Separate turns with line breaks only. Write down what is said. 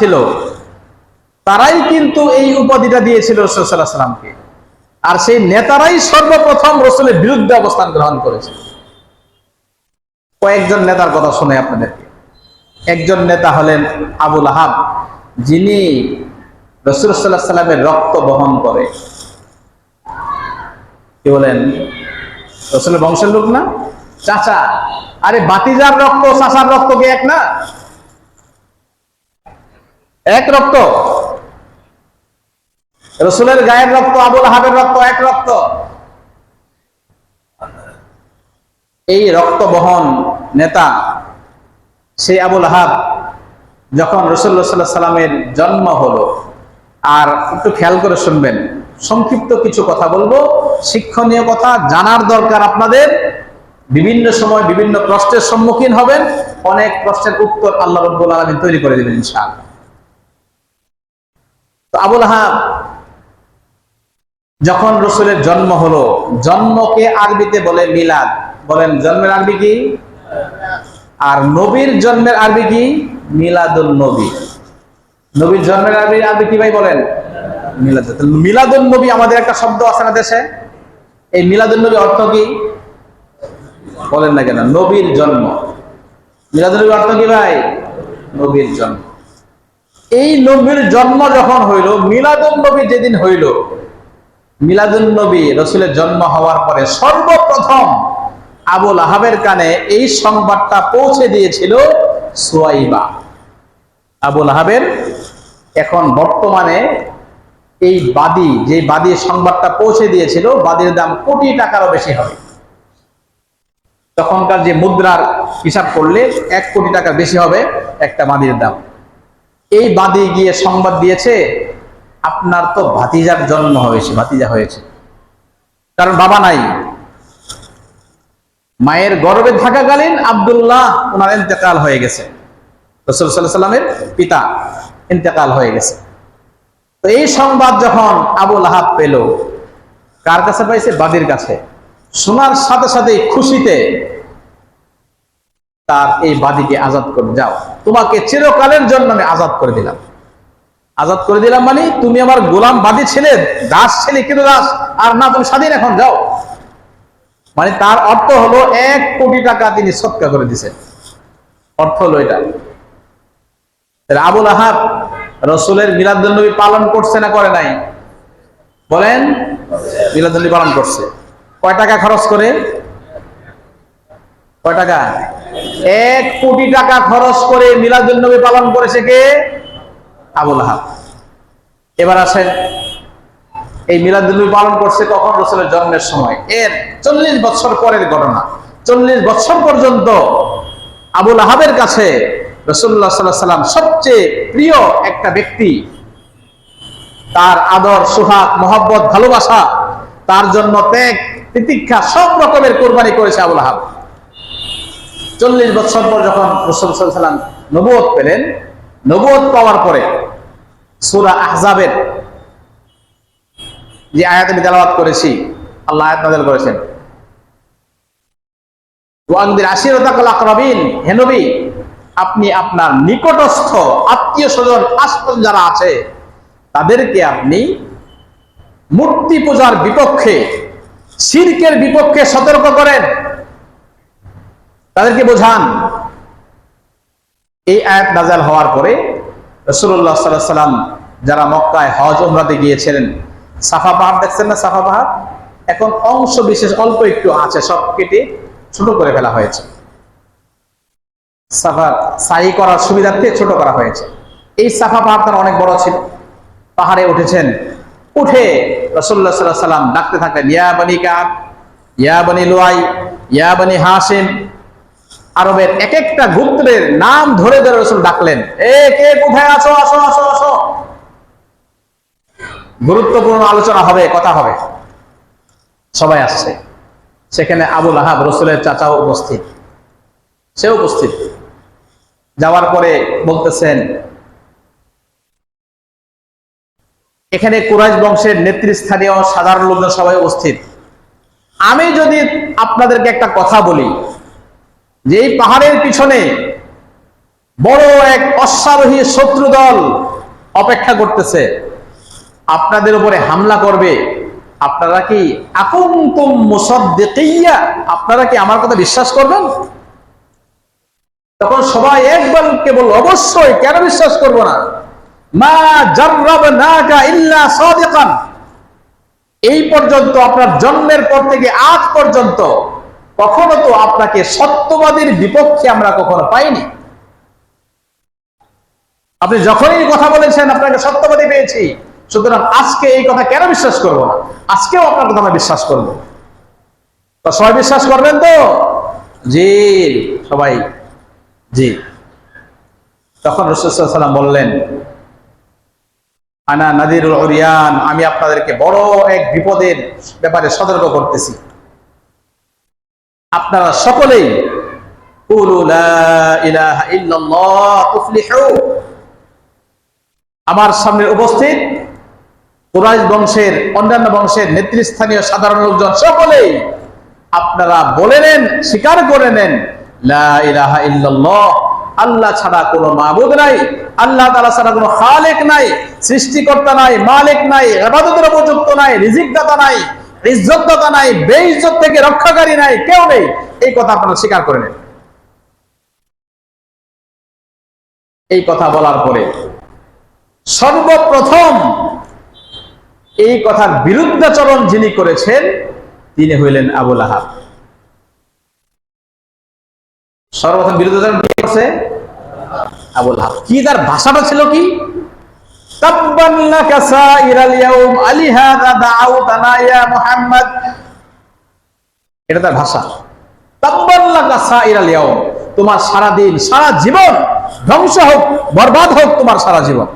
ছিল। তারাই কিন্তু এই উপাধিটা দিয়েছিল রসুল্লাহ সাল্লামকে। আর সেই নেতারাই সর্বপ্রথম রসুলের বিরুদ্ধে অবস্থান গ্রহণ করেছে। কয়েকজন নেতার কথা শুনে আপনাদেরকে। একজন নেতা হলেন আবুল আহাব যিনি রসুল্লাহ সাল্লামের রক্ত বহন করে। কি বলেন? রসুলের বংশের লোক না? চাচা, আরে বাতিজার রক্ত, চাচার রক্ত কি এক না? এক রক্ত। রসুলের গায়ের রক্ত, আবুল আহাবের রক্ত, এক রক্ত। এই রক্ত বহন নেতা, সেই আবুল আহাব যখন রসুল্লাহ সাল্লাহ সাল্লামের জন্ম হলো, আর একটু খেয়াল করে শুনবেন, সংক্ষিপ্ত কিছু কথা বলব। শিক্ষণীয় কথা, জানার দরকার আপনাদের। বিভিন্ন সময় বিভিন্ন প্রশ্নের সম্মুখীন হবেন। অনেক প্রশ্নের উত্তর আল্লাহ রব্বুল আলমী তৈরি করে দেবেন, ইনশাআল্লাহ। তো আবুল আহাব, যখন রসুলের জন্ম হলো, জন্মকে আরবিতে বলে মিলাদ। বলেন, জন্মের আরবি কি? আর নবীর জন্মের আরবি কি? মিলাদুল নবী। নবীর জন্মের আরবি আরবি কি ভাই বলেন? মিলাদ মিলাদুল নবী আমাদের একটা শব্দ আছে না দেশে? এই মিলাদুল নবী অর্থ কি? বলেন না কেন, নবীর জন্ম। মিলাদুল নবী অর্থ কি ভাই? নবীর জন্ম। এই নবীর জন্ম যখন হইল মিলাদুল নবী যেদিন হইল মিলাদুল নবী রসুলের জন্ম হওয়ার পরে সর্বপ্রথম আবুল আহাবের কানে এই সংবাদটা পৌঁছে দিয়েছিল সোয়াইবা। আবুল আহাবের এখন বর্তমানে এই বাদী, যে বাদী সংবাদটা পৌঁছে দিয়েছিল, বাদীর দাম কোটি টাকারও বেশি হবে। তখনকার যে মুদ্রার হিসাব করলে এক কোটি টাকা বেশি হবে একটা বাদীর দাম। এই বাদী গিয়ে সংবাদ দিয়েছে, আপনার তো ভাতিজার জন্ম হয়েছে, ভাতিজা হয়েছে। কারণ বাবা নাই। মায়ের গর্ভে থাকাকালীন আবদুল্লাহ ওনার ইন্তেকাল হয়ে গেছে। রসুল পিতা ইন্তেকাল হয়ে গেছে। তো এই সংবাদ যখন আবুল আহাব পেল, কার কাছে পাইছে? বাদির কাছে। শোনার সাথে সাথে খুশিতে তার এই বাদীকে আজাদ করে যাও। তোমাকে চিরকালের জন্য আমি আজাদ করে দিলাম। আজাদ করে দিলাম মানে তুমি আমার গোলাম বাদী ছিলে, দাস ছিলে, কিন্তু দাস, আর না তুমি স্বাধীন এখন, যাও। মানে তার অর্থ হলো এক কোটি টাকা তিনি সৎকা করে দিছেন অর্থ হলো এটা। আবুল আহাব রসুলের মিলাদুল্নবী পালন করছে না করে নাই? বলেন মিলাদুল্নবী পালন করছে। কয় টাকা খরচ করে? কয় টাকা? এক কোটি টাকা খরচ করে মিলাদুল্নবী পালন করেছে কে? আবুল আহাব। এবার আসেন, এই মিলাদুল্নবী পালন করছে কখন? জন্মের সময়। এর চল্লিশ বছর পরের ঘটনা। চল্লিশ বছর পর্যন্ত আবুল আহাবের কাছে রসুল্লাহ সাল্লাহ সাল্লাম সবচেয়ে প্রিয় একটা ব্যক্তি। তার আদর, সুহাগ, মোহাব্বত, ভালোবাসা, তার জন্য ত্যাগ, তিতিক্ষা সব রকমের কোরবানি করেছে আবুল আহাব। চল্লিশ বছর পর যখন রসুল সাল্লাম পেলেন নবুয়ত পাওয়ার পরে সুরা আহজাবের যে আয়াত আমি তেলাওয়াত করেছি, আল্লাহ আয়াত করেছেন। ওয়াংদির আশিরতাকাল আকরাবিন, হে আপনি আপনার নিকটস্থ আত্মীয় স্বজন যারা আছে, তাদেরকে আপনি মূর্তি পূজার বিপক্ষে, শিরকের বিপক্ষে সতর্ক করেন। তাদেরকে বোঝান। এই আয়াত নাজাল হওয়ার পরে রসুল্লাহ সাল্লাহ সাল্লাম যারা মক্কায় হজ উমরাতে গিয়েছিলেন, সাফা পাহাড় দেখছেন না সাফা পাহাড়? এখন অংশ বিশেষ অল্প একটু আছে, সব কেটে ছোট করে ফেলা হয়েছে। সাফার সাই করার সুবিধার্থে ছোট করা হয়েছে। এই সাফা পাহাড় তার অনেক বড় ছিল। পাহাড়ে উঠেছেন। উঠে রসুল্লাহ সাল্লাহ সাল্লাম ডাকতে থাকলেন, ইয়া বনি কাব, ইয়া বনি লোয়াই, ইয়া বনি হাসিম আরবের এক একটা গোত্রের নাম ধরে ধরে রসুল ডাকলেন। এ কে কোথায় আছো? আসো আসো আসো। গুরুত্বপূর্ণ আলোচনা হবে, কথা হবে। সবাই আসছে। সেখানে আবুল আহাব রসুলের চাচাও উপস্থিত। সে উপস্থিত। যাওয়ার পরে বলতেছেন, এখানে কুরাইশ বংশের নেতৃস্থানীয় সাধারণ লোকজন সবাই উপস্থিত। আমি যদি আপনাদেরকে একটা কথা বলি যে এই পাহাড়ের পিছনে বড় এক অশ্বারোহী শত্রু দল অপেক্ষা করতেছে, আপনাদের উপরে হামলা করবে। আপনারা কি আকুন্তুম মুসাদ্দিকিয়া? আপনারা কি আমার কথা বিশ্বাস করবেন? তখন সবাই একবার কেবল, অবশ্যই, কেন বিশ্বাস করব না? এই পর্যন্ত, আপনার জন্মের পর থেকে আজ পর্যন্ত কখনো তো আপনাকে সত্যবাদীর বিপক্ষে আমরা কখনো পাইনি। আপনি যখনই কথা বলেছেন, আপনাকে সত্যবাদী পেয়েছি। সুতরাং আজকে এই কথা কেন বিশ্বাস করব না? আজকেও আপনার কথা আমরা বিশ্বাস করব। তা সবাই বিশ্বাস করবেন তো? জি, সবাই। জি। তখন রসুলাম বললেন, আনা নাদির আমি আপনাদেরকে বড় এক বিপদের ব্যাপারে সতর্ক করতেছি। আপনারা সকলেই আমার সামনে উপস্থিত কুরাইশ বংশের, অন্যান্য বংশের নেতৃস্থানীয় সাধারণ লোকজন সকলেই আপনারা বলে নেন, স্বীকার করে নেন আল্লাহ ছাড়া কোনো মাবুদ নাই, আল্লাহ তাআলা ছাড়া কোনো খালেক নাই, সৃষ্টিকর্তা নাই, মালিক নাই, ইবাদতের উপযুক্ত নাই রিজিক দাতা নাই ইজ্জত দাতা নাই, বেইজ্জত থেকে রক্ষাকারী নাই, কেউ নেই। এই কথা আপনারা স্বীকার করে নেন। এই কথা বলার পরে সর্বপ্রথম এই কথার বিরুদ্ধাচরণ যিনি করেছেন, তিনি হইলেন আবুল আহাব সর্বপ্রথম বিরুদ্ধাচরণ আবুল আহাব কি তার ভাষাটা ছিল কি? তাব্বান লাকা সাইরাল ইয়াউম। আলিহাযা দাআউতানা ইয়া মুহাম্মদ। এটা তার ভাষা। তাব্বান লাকা সাইরাল ইয়াউম। তোমার সারা দিন সারা জীবন ধ্বংস হোক, বরবাদ হোক, তোমার সারা জীবন।